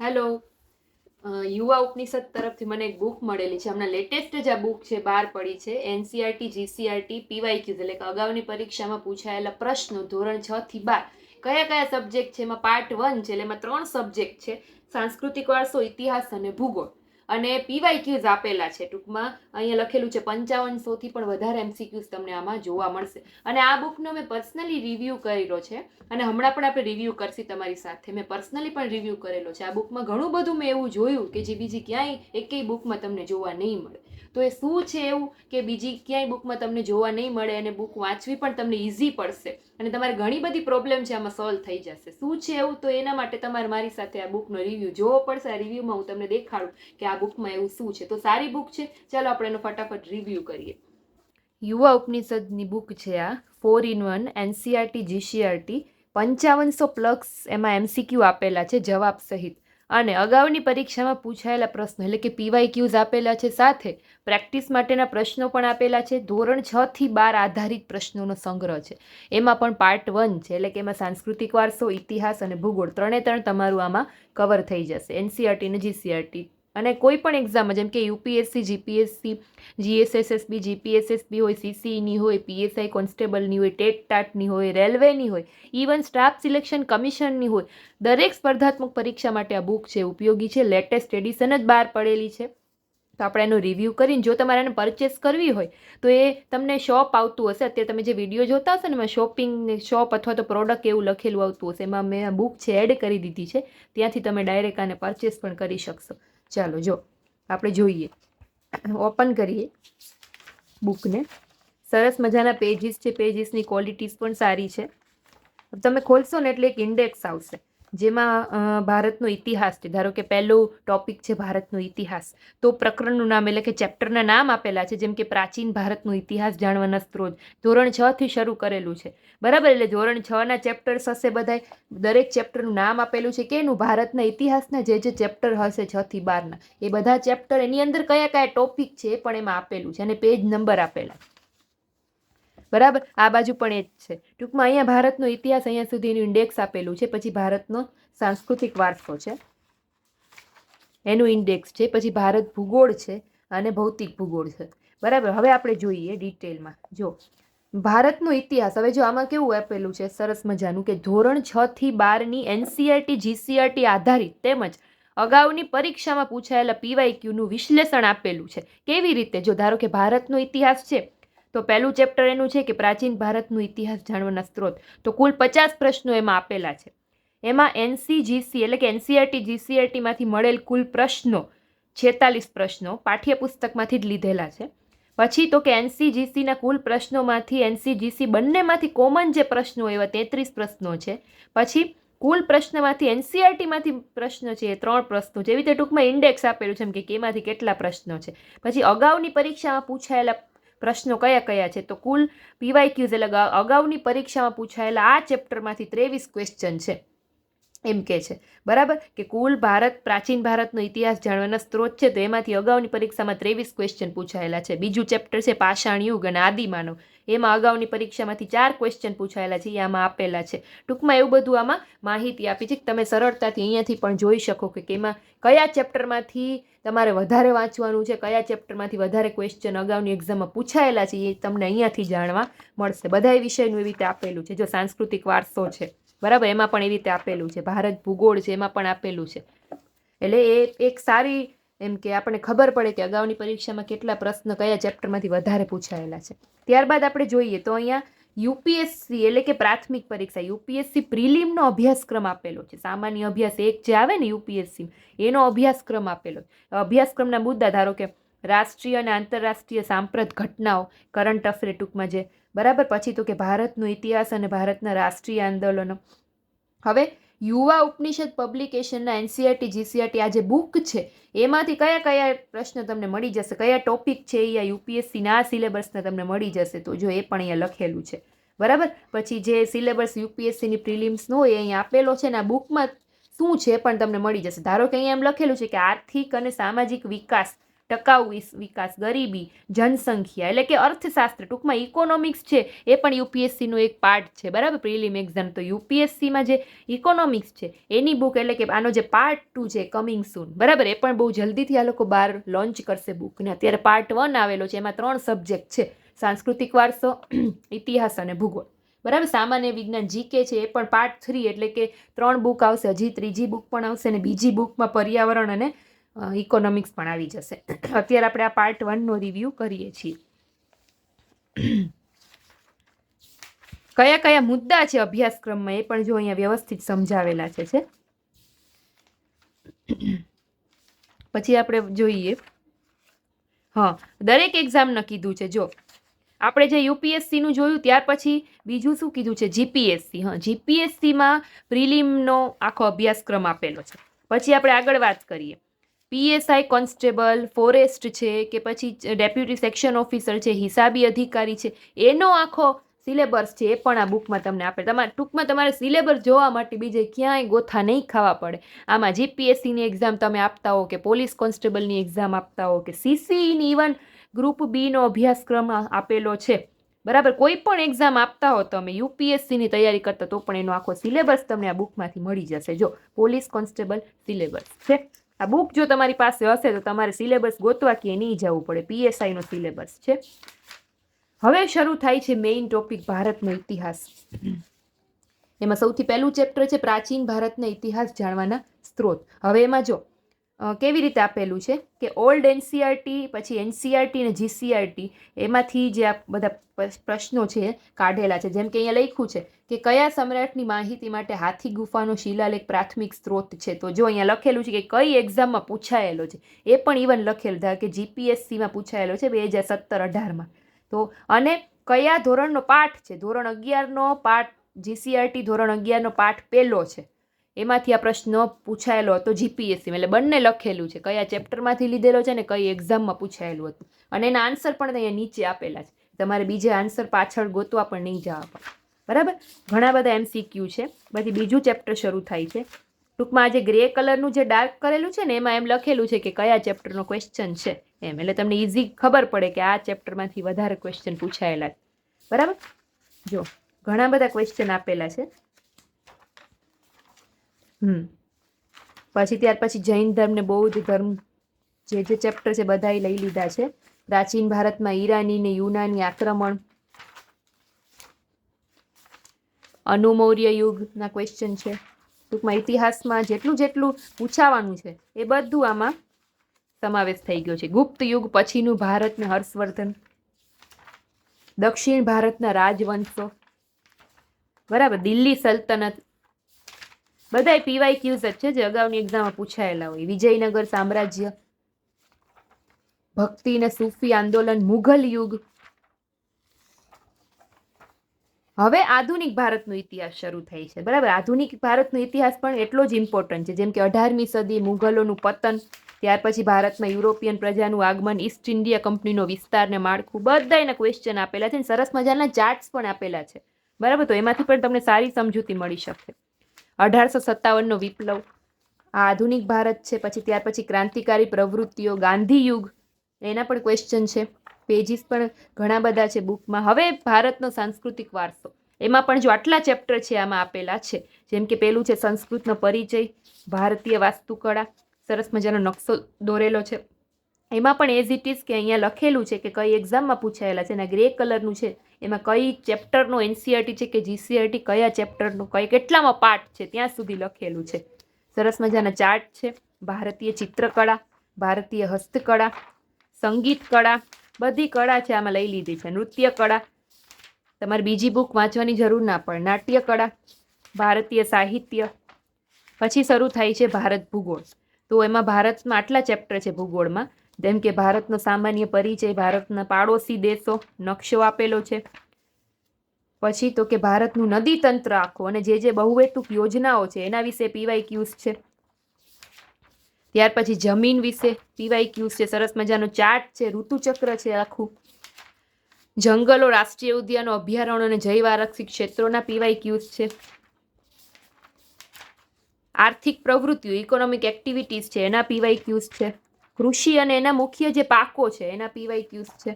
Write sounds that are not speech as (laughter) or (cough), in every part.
Hello યુવા ઉપનિષદ તરફથી મને એક બુક મળેલી છે. હમણાં લેટેસ્ટ જ આ બુક છે, બહાર પડી છે. એનસીઆરટી જીસીઆરટી પીવાય ક્યુઝ એટલે કે અગાઉની પરીક્ષામાં પૂછાયેલા પ્રશ્નો ધોરણ છ થી બાર. કયા કયા સબ્જેક્ટ છે? એમાં પાર્ટ વન છે. એટલે એમાં ત્રણ સબ્જેક્ટ છે. સાંસ્કૃતિક વારસો, ઇતિહાસ અને ભૂગોળ. અને પીવાયક્યુઝ આપેલા છે ટૂંકમાં. અહીંયા લખેલું છે, પંચાવનસોથી પણ વધારે એમસીક્યુઝ તમને આમાં જોવા મળશે. અને આ બુકનો મેં પર્સનલી રિવ્યૂ કરેલો છે અને હમણાં પણ આપણે રિવ્યૂ કરશી તમારી સાથે. મેં પર્સનલી પણ રિવ્યૂ કરેલો છે. આ બુકમાં ઘણું બધું મેં એવું જોયું કે જે બીજી ક્યાંય એકેય બુકમાં તમને જોવા નહીં મળે. તો એ શું છે એવું કે બીજી ક્યાંય બુકમાં તમને જોવા નહીં મળે અને બુક વાંચવી પણ તમને ઇઝી પડશે. અને તમારે ઘણી બધી પ્રોબ્લેમ છે આમાં સોલ્વ થઈ જશે. શું છે એવું? તો એના માટે તમારે મારી સાથે આ બુકનો રિવ્યૂ જોવો પડશે. આ રિવ્યૂમાં હું તમને દેખાડું કે આ બુકમાં એવું શું છે. તો સારી બુક છે. ચાલો આપણે એનો ફટાફટ રિવ્યૂ કરીએ. યુવા ઉપનિષદની બુક છે આ. Four in one NCERT GCERT પંચાવનસો plus એમાં એમસીક્યુ આપેલા છે જવાબ સહિત. અને અગાઉની પરીક્ષામાં પૂછાયેલા પ્રશ્નો એટલે કે પીવાય ક્યુઝ આપેલા છે સાથે પ્રેક્ટિસ માટેના પ્રશ્નો પણ આપેલા છે. ધોરણ છ થી બાર આધારિત પ્રશ્નોનો સંગ્રહ છે. એમાં પણ પાર્ટ વન છે એટલે કે એમાં સાંસ્કૃતિક વારસો, ઇતિહાસ અને ભૂગોળ ત્રણે ત્રણ તમારું આમાં કવર થઈ જશે. એનસીઆરટી અને જીસીઆરટી અને કોઈ પણ એક્ઝામ જેમ કે યુપીએસસી જીપીએસસી જીએસએસએસબી જીપીએસએસબી હોય સીસીની હોય પીએસઆઈ કોન્સ્ટેબલની હોય, ટેટ ટાટની હોય, રેલવેની હોય ઇવન સ્ટાફ સિલેક્શન કમિશનની હોય, દરેક સ્પર્ધાત્મક પરીક્ષા માટે આ બુક છે, ઉપયોગી છે લેટેસ્ટ એડિશન જ બહાર પડેલી છે. તો આપણે એનો રિવ્યૂ કરીને, જો તમારે એને પરચેસ કરવી હોય, તો એ તમને શોપ આવતું હશે. અત્યારે તમે જે વીડિયો જોતા હશો ને, એમાં શોપિંગ શોપ અથવા તો પ્રોડક્ટ એવું લખેલું આવતું હશે, એમાં મેં બુક છે એડ કરી દીધી છે. ત્યાંથી તમે ડાયરેક્ટ આને પરચેસ પણ કરી શકશો. ચાલો જો, આપણે જોઈએ. ઓપન કરીએ બુકને. સરસ મજાના પેજીસ છે પેજીસની ક્વોલિટીઝ પણ સારી છે. તમે ખોલશો ને એટલે એક ઇન્ડેક્સ આવશે. જેમાં ભારતનો ઇતિહાસ છે. ધારો કે પહેલો ટોપિક છે ભારતનો ઇતિહાસ. તો પ્રકરણનું નામ એટલે કે ચેપ્ટરના નામ આપેલા છે, જેમ કે પ્રાચીન ભારતનો ઇતિહાસ જાણવાના સ્ત્રોત. ધોરણ છ થી શરૂ કરેલું છે. બરાબર? એટલે ધોરણ છ ના ચેપ્ટર્સ હશે બધાય. દરેક ચેપ્ટરનું નામ આપેલું છે કે એનું ભારતના ઇતિહાસના જે જે ચેપ્ટર હશે છ થી બારના. એ બધા ચેપ્ટર એની અંદર કયા કયા ટોપિક છે પણ એમાં આપેલું છે અને પેજ નંબર આપેલા બરાબર? આ બાજુ પણ એ જ છે. ટૂંકમાં અહીંયા ભારતનો ઇતિહાસ અહીંયા સુધીનું ઇન્ડેક્સ આપેલું છે, પછી ભારતનો સાંસ્કૃતિક વારસો છે. એનું ઇન્ડેક્સ છે, પછી ભારત ભૂગોળ છે અને ભૌતિક ભૂગોળ છે. બરાબર? હવે આપણે જોઈએ ડિટેલમાં જો, ભારતનો ઇતિહાસ, હવે જો આમાં કેવું આપેલું છે, સરસ મજાનું કે ધોરણ છ થી બારની એનસીઆરટી, જીસીઆરટી આધારિત તેમજ અગાઉની પરીક્ષામાં પૂછાયેલા પીવાય ક્યુનું વિશ્લેષણ આપેલું છે. કેવી રીતે? જો ધારો કે ભારતનો ઇતિહાસ છે તો પહેલું ચેપ્ટર એનું છે કે પ્રાચીન ભારતનું ઇતિહાસ જાણવાના સ્ત્રોત. તો કુલ પચાસ પ્રશ્નો એમાં આપેલા છે. એમાં એનસીજીસી એટલે કે એનસીઆરટી જીસીઆરટીમાંથી મળેલ કુલ પ્રશ્નો છેતાલીસ પ્રશ્નો પાઠ્યપુસ્તકમાંથી જ લીધેલા છે. પછી તો કે એનસીજીસીના કુલ પ્રશ્નોમાંથી એનસીજીસી બંનેમાંથી કોમન જે પ્રશ્નો એવા તેત્રીસ પ્રશ્નો છે. પછી કુલ પ્રશ્નમાંથી એનસીઆરટીમાંથી પ્રશ્નો છે એ ત્રણ પ્રશ્નો. જેવી રીતે ટૂંકમાં ઇન્ડેક્સ આપેલું છે કે કેમાંથી કેટલા પ્રશ્નો છે. પછી અગાઉની પરીક્ષામાં પૂછાયેલા પ્રશ્નો કયા કયા છે? તો કુલ પીવાય ક્યુઝ એટલે અગાઉની પરીક્ષામાં પૂછાયેલા આ ચેપ્ટરમાંથી ત્રેવીસ ક્વેશ્ચન છે. એમ કે છે. બરાબર? કે કુલ ભારત, પ્રાચીન ભારતનો ઇતિહાસ જાણવાના સ્ત્રોત છે, તો એમાંથી અગાઉની પરીક્ષામાં ત્રેવીસ ક્વેશ્ચન પૂછાયેલા છે. બીજું ચેપ્ટર છે પાષાણ યુગ અને આદિમાનવ એમાં અગાઉની પરીક્ષામાંથી ચાર ક્વેશ્ચન પૂછાયેલા છે એ આમાં આપેલા છે. ટૂંકમાં એવું બધું આમાં માહિતી આપી છે કે તમે સરળતાથી અહીંયાથી પણ જોઈ શકો કે એમાં કયા ચેપ્ટરમાંથી તમારે વધારે વાંચવાનું છે, કયા ચેપ્ટરમાંથી વધારે ક્વેશ્ચન અગાઉની એક્ઝામમાં પૂછાયેલા છે, એ તમને અહીંયાથી જાણવા મળશે. બધાય વિષયનું એવી રીતે આપેલું છે, જો સાંસ્કૃતિક વારસો છે, બરાબર? એમાં પણ એવી રીતે આપેલું છે. ભારત ભૂગોળ છે, એમાં પણ આપેલું છે. એટલે એ એક સારી એમ કે આપણને ખબર પડે કે અગાઉની પરીક્ષામાં કેટલા પ્રશ્ન કયા ચેપ્ટરમાંથી વધારે પૂછાયેલા છે. ત્યારબાદ આપણે જોઈએ તો અહીંયા યુપીએસસી એટલે કે પ્રાથમિક પરીક્ષા, યુપીએસસી પ્રિલિમનો અભ્યાસક્રમ આપેલો છે. સામાન્ય અભ્યાસ એક જે આવે ને યુપીએસસી એનો અભ્યાસક્રમ આપેલો અભ્યાસક્રમના મુદ્દા ધારો કે રાષ્ટ્રીય અને આંતરરાષ્ટ્રીય સાંપ્રત ઘટનાઓ, કરંટ અફેર ટૂંકમાં જે, બરાબર? પછી તો કે ભારતનો ઇતિહાસ અને ભારતના રાષ્ટ્રીય આંદોલનો. હવે યુવા ઉપનિષદ પબ્લિકેશનના એનસીઆરટી જીસીઆરટી આ જે બુક છે. એમાંથી કયા કયા પ્રશ્ન તમને મળી જશે? કયા ટોપિક છે એ આ યુપીએસસીના આ સિલેબસના તમને મળી જશે? તો જો એ પણ અહીંયા લખેલું છે. બરાબર? પછી જે સિલેબસ યુપીએસસીની પ્રિલિમ્સનો હોય એ અહીંયા આપેલો છે ને આ બુકમાં શું છે પણ તમને મળી જશે. ધારો કે અહીંયા એમ લખેલું છે કે આર્થિક અને સામાજિક વિકાસ ટકાઉ વિકાસ, ગરીબી, જનસંખ્યા એટલે કે અર્થશાસ્ત્ર, ટૂંકમાં ઇકોનોમિક્સ છે, એ પણ યુપીએસસીનો એક પાર્ટ છે, બરાબર? Prelim exam. તો યુપીએસસીમાં જે ઇકોનોમિક્સ છે, એની બુક એટલે કે આનો જે પાર્ટ ટુ છે કમિંગ સૂન બરાબર? એ પણ બહુ જલ્દીથી આ લોકો બહાર લોન્ચ કરશે બુક ને અત્યારે પાર્ટ વન આવેલો છે, એમાં ત્રણ સબ્જેક્ટ છે, સાંસ્કૃતિક વારસો, (clears throat) ઇતિહાસ અને ભૂગોળ. બરાબર? સામાન્ય વિજ્ઞાન જીકે છે, એ પણ પાર્ટ થ્રી એટલે કે ત્રણ બુક આવશે, હજી ત્રીજી બુક પણ આવશે અને બીજી બુકમાં પર્યાવરણ અને ઇકોનોમિક્સ પણ આવી જશે. અત્યારે આપણે આ પાર્ટ વનનો રિવ્યૂ કરીએ છીએ. કયા કયા મુદ્દા છે અભ્યાસક્રમમાં? એ પણ જો અહીંયા વ્યવસ્થિત સમજાવેલા છે છે. પછી આપણે જોઈએ. હા, દરેક એક્ઝામનું કીધું છે, જો. આપણે જે યુપીએસસીનું જોયું, ત્યાર પછી બીજું શું કીધું છે? જીપીએસસી હા જીપીએસસીમાં પ્રિલિમનો આખો અભ્યાસક્રમ આપેલો છે. પછી આપણે આગળ વાત કરીએ. પીએસઆઈ કોન્સ્ટેબલ, ફોરેસ્ટ છે કે પછી ડેપ્યુટી સેક્શન ઓફિસર છે, હિસાબી અધિકારી છે, એનો આખો સિલેબસ છે એ પણ આ બુકમાં તમને આપે તમારે ટૂંકમાં તમારે સિલેબસ જોવા માટે બીજે ક્યાંય ગોથા નહીં ખાવા પડે. આમાં જીપીએસસીની એક્ઝામ તમે આપતા હો કે પોલીસ કોન્સ્ટેબલની એક્ઝામ આપતા હો કે સીસીઈની ઇવન ગ્રુપ બીનો અભ્યાસક્રમ આપેલો છે. બરાબર? કોઈ પણ એક્ઝામ આપતા હો તમે યુપીએસસીની તૈયારી કરતા તો પણ એનો આખો સિલેબસ તમને આ બુકમાંથી મળી જશે. જો પોલીસ કોન્સ્ટેબલ સિલેબસ છે. આ બુક જો તમારી પાસે હશે તો તમારે સિલેબસ ગોતવા કે નહીં જવું પડે. પીએસઆઈનો સિલેબસ છે. હવે શરૂ થાય છે મેઇન ટોપિક ભારતનો ઇતિહાસ. એમાં સૌથી પહેલું ચેપ્ટર છે પ્રાચીન ભારતના ઇતિહાસ જાણવાના સ્ત્રોત. હવે એમાં જો કેવી રીતે આપેલું છે? કે ઓલ્ડ એનસીઆરટી, પછી એનસીઆરટી અને જીસીઆરટી, એમાંથી જે આ બધા પ્રશ્નો છે, કાઢેલા છે. જેમ કે અહીંયા લખ્યું છે કે કયા સમ્રાટની માહિતી માટે હાથી ગુફાનો શિલાલેખ પ્રાથમિક સ્ત્રોત છે? તો જો અહીંયા લખેલું છે કે કઈ એક્ઝામમાં પૂછાયેલો છે? એ પણ ઇવન લખેલું ધારો કે જીપીએસસીમાં પૂછાયેલો છે બે હજાર સત્તર અઢારમાં. તો અને કયા ધોરણનો પાઠ છે? ધોરણ અગિયારનો પાઠ, જીસીઆરટી ધોરણ અગિયારનો પાઠ પહેલો છે. એમાંથી આ પ્રશ્ન પૂછાયેલો હતો જીપીએસસી એટલે બંને લખેલું છે. કયા ચેપ્ટરમાંથી લીધેલો છે ને કઈ એક્ઝામમાં પૂછાયેલું હતું. અને એના આન્સર પણ અહીંયા નીચે આપેલા છે. તમારે બીજે આન્સર પાછળ ગોતવા પણ નહીં જવા બરાબર? ઘણા બધા એમસીક્યુ છે. પછી બીજું ચેપ્ટર શરૂ થાય છે. ટૂંકમાં આ જે ગ્રે કલરનું જે ડાર્ક કરેલું છે ને, એમાં એમ લખેલું છે કે કયા ચેપ્ટરનો ક્વેશ્ચન છે એમ. એટલે તમને ઇઝી ખબર પડે કે આ ચેપ્ટરમાંથી વધારે ક્વેશ્ચન પૂછાયેલા બરાબર? જો, ઘણા બધા ક્વેશ્ચન આપેલા છે. હમ. પછી ત્યાર પછી જૈન ધર્મ ને બૌદ્ધ ધર્મ જે જે ચેપ્ટર છે બધા લઈ લીધા છે. પ્રાચીન ભારતમાં ઈરાની ને યુનાની આક્રમણ. અનુમૌર્ય યુગના ક્વેશ્ચન છે. ટૂંકમાં ઇતિહાસમાં જેટલું જેટલું પૂછાવાનું છે એ બધું આમાં સમાવેશ થઈ ગયો છે. ગુપ્ત યુગ પછીનું ભારતને હર્ષવર્ધન. દક્ષિણ ભારતના રાજવંશો. બરાબર, દિલ્હી સલ્તનત બધાય પીવાય ક્યુઝ જ છે? જે અગાઉની એક્ઝામમાં પૂછાયેલા હોય. વિજયનગર સામ્રાજ્ય, ભક્તિ અને સૂફી આંદોલન, મુઘલ યુગ. હવે આધુનિક ભારતનો ઇતિહાસ શરૂ થાય છે. બરાબર? આધુનિક ભારતનો ઇતિહાસ પણ એટલો જ ઇમ્પોર્ટન્ટ છે. જેમ કે અઢારમી સદી મુઘલોનું પતન, ત્યાર પછી ભારતમાં યુરોપિયન પ્રજાનું આગમન ઈસ્ટ ઇન્ડિયા કંપનીનો વિસ્તાર ને માળખું બધા એના ક્વેશ્ચન આપેલા છે સરસ મજાના ચાર્ટ્સ પણ આપેલા છે. બરાબર? તો એમાંથી પણ તમને સારી સમજૂતી મળી શકે. અઢારસો સત્તાવનનો વિપ્લવ. આ આધુનિક ભારત છે, પછી ત્યાર પછી ક્રાંતિકારી પ્રવૃત્તિઓ, ગાંધી યુગ, એના પણ ક્વેશ્ચન છે. પેજીસ પણ ઘણા બધા છે બુકમાં. હવે ભારતનો સાંસ્કૃતિક વારસો. એમાં પણ જો આટલા ચેપ્ટર છે, આમાં આપેલા છે. જેમ કે પેલું છે, સંસ્કૃતનો પરિચય, ભારતીય વાસ્તુકળા. સરસ મજાનો નકશો દોરેલો છે. એમાં પણ એઝ ઇટ ઇઝ કે અહીંયા લખેલું છે કે કઈ એક્ઝામમાં પૂછાયેલા છે અને ગ્રે કલરનું છે. એમાં કઈ ચેપ્ટરનું એનસીઆરટી છે કે જીસીઆરટી કયા ચેપ્ટરનું કઈ કેટલામાં પાર્ટ છે, ત્યાં સુધી લખેલું છે. સરસ મજાના ચાર્ટ છે. ભારતીય ચિત્રકળા, ભારતીય હસ્તકળા, સંગીત કળા, બધી કળા છે આમાં લઈ લીધી છે. નૃત્ય કળા, તમારે બીજી બુક વાંચવાની જરૂર ના પડે. નાટ્ય કળા, ભારતીય સાહિત્ય. પછી શરૂ થાય છે ભારત ભૂગોળ. તો એમાં ભારતમાં આટલા ચેપ્ટર છે ભૂગોળમાં. જેમ કે ભારતનો સામાન્ય પરિચય, ભારતના પાડોશી દેશો નકશો આપેલો છે. પછી તો કે ભારતનું નદી તંત્ર આખું અને જે જે બહુહેતુક યોજનાઓ છે, એના વિશે પીવાય ક્યુઝ છે. ત્યાર પછી જમીન વિશે પીવાય ક્યુઝ છે, સરસ મજાનો ચાર્ટ છે, ઋતુચક્ર છે આખું. જંગલો, રાષ્ટ્રીય ઉદ્યાનો, અભયારણ્ય અને જૈવ આરક્ષિત ક્ષેત્રોના પીવાય ક્યુઝ છે. આર્થિક પ્રવૃત્તિઓ ઇકોનોમિક એક્ટિવિટીઝ છે, એના પીવાય ક્યુઝ છે. કૃષિ અને એના મુખ્ય જે પાકો છે, એના પીવાય ક્યુઝ છે.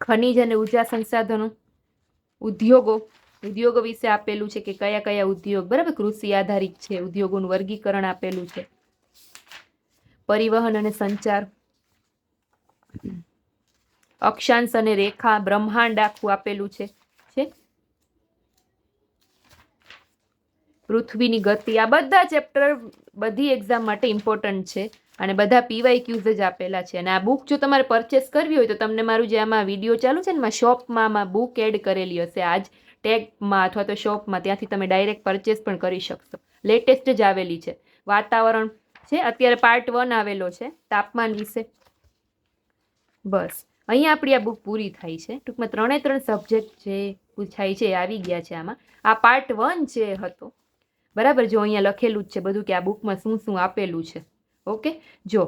ખનિજ અને ઊર્જા સંસાધનો, ઉદ્યોગો ઉદ્યોગો વિશે આપેલું છે કે કયા કયા ઉદ્યોગ, બરાબર? કૃષિ આધારિત છે, ઉદ્યોગોનું વર્ગીકરણ આપેલું છે. પરિવહન અને સંચાર, અક્ષાંશ અને રેખા, બ્રહ્માંડ આખું આપેલું છે છે? પૃથ્વીની ગતિ, આ બધા ચેપ્ટર બધી એક્ઝામ માટે ઇમ્પોર્ટન્ટ છે. અને બધા પીવાય ક્યુઝ જ આપેલા છે. અને આ બુક જો તમારે પરચેસ કરવી હોય તો તમને મારું જે આમાં વીડિયો ચાલુ છે ને, એમાં શોપમાં આમાં બુક એડ કરેલી હશે. આજ ટેગમાં અથવા તો શોપમાં ત્યાંથી તમે ડાયરેક્ટ પરચેસ પણ કરી શકશો. લેટેસ્ટ જ આવેલી છે. વાતાવરણ છે. અત્યારે પાર્ટ વન આવેલો છે. તાપમાન વિશે. બસ. અહીંયા આપણી આ બુક પૂરી થાય છે. ટૂંકમાં ત્રણે ત્રણ સબ્જેક્ટ જે પૂછાય છે એ આવી ગયા છે આમાં. આ પાર્ટ વન જે હતો, બરાબર? જો અહીંયા લખેલું જ છે બધું કે આ બુકમાં શું શું આપેલું છે. ઓકે? જો,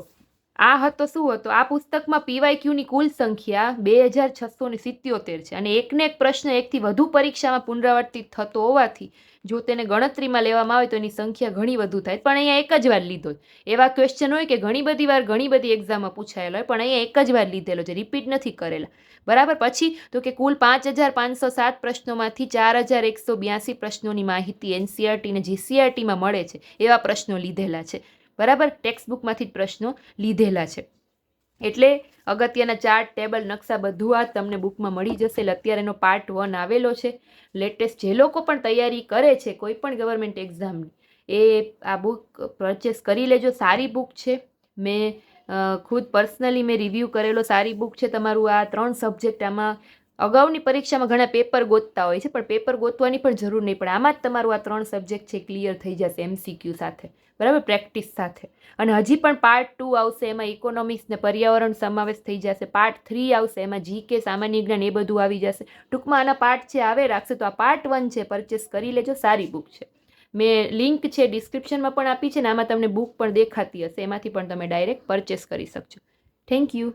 આ હતો શું હતો? આ પુસ્તકમાં પીવાય ક્યુની કુલ સંખ્યા બે હજાર છસો ને સિત્યોતેર છે. અને એકને એક પ્રશ્ન એકથી વધુ પરીક્ષામાં પુનરાવર્તિત થતો હોવાથી, જો તેને ગણતરીમાં લેવામાં આવે તો એની સંખ્યા ઘણી વધુ થાય. પણ અહીંયા એક જ વાર લીધો એવા ક્વેશ્ચન હોય કે ઘણી બધી વાર ઘણી બધી એક્ઝામમાં પૂછાયેલો હોય, પણ અહીંયા એક જ વાર લીધેલો છે. રિપીટ નથી કરેલા. બરાબર? પછી તો કે કુલ પાંચ હજાર પાંચસો સાત પ્રશ્નોમાંથી ચાર હજાર એકસો બ્યાસી પ્રશ્નોની માહિતી એનસીઆરટી ને જીસીઆરટીમાં મળે છે, એવા પ્રશ્નો લીધેલા છે. બરાબર ટેક્સ્ટ બુકમાંથી જ પ્રશ્નો લીધેલા છે. એટલે અગત્યના ચાર્ટ ટેબલ નકશા બધું આ તમને બુકમાં મળી જશે. એટલે અત્યારે એનો પાર્ટ વન આવેલો છે. લેટેસ્ટ જે લોકો પણ તૈયારી કરે છે, કોઈ પણ ગવર્મેન્ટ એક્ઝામની એ આ બુક પરચેસ કરી લેજો. સારી બુક છે. મેં ખુદ પર્સનલી મેં રિવ્યૂ કરેલો સારી બુક છે. તમારું આ ત્રણ સબ્જેક્ટ આમાં અગાઉની પરીક્ષામાં ઘણા પેપર ગોતતા હોય છે, પણ પેપર ગોતવાની પણ જરૂર નહીં. પણ આમાં જ તમારું આ ત્રણ સબ્જેક્ટ છે ક્લિયર થઈ જશે એમસીક્યુ સાથે. બરાબર? પ્રેક્ટિસ સાથે. અને હજી પણ પાર્ટ ટુ આવશે, એમાં ઇકોનોમિક્સ ને પર્યાવરણ સમાવેશ થઈ જશે. પાર્ટ થ્રી આવશે, એમાં જીકે સામાન્ય જ્ઞાન એ બધું આવી જશે. ટૂંકમાં આના પાર્ટ છે આવે, રાખશે તો આ પાર્ટ વન છે પરચેસ કરી લેજો, સારી બુક છે. મેં લિંક છે ડિસ્ક્રિપ્શનમાં પણ આપી છે ને, આમાં તમને બુક પણ દેખાતી હશે. એમાંથી પણ તમે ડાયરેક્ટ પરચેસ કરી શકશો થેન્ક યુ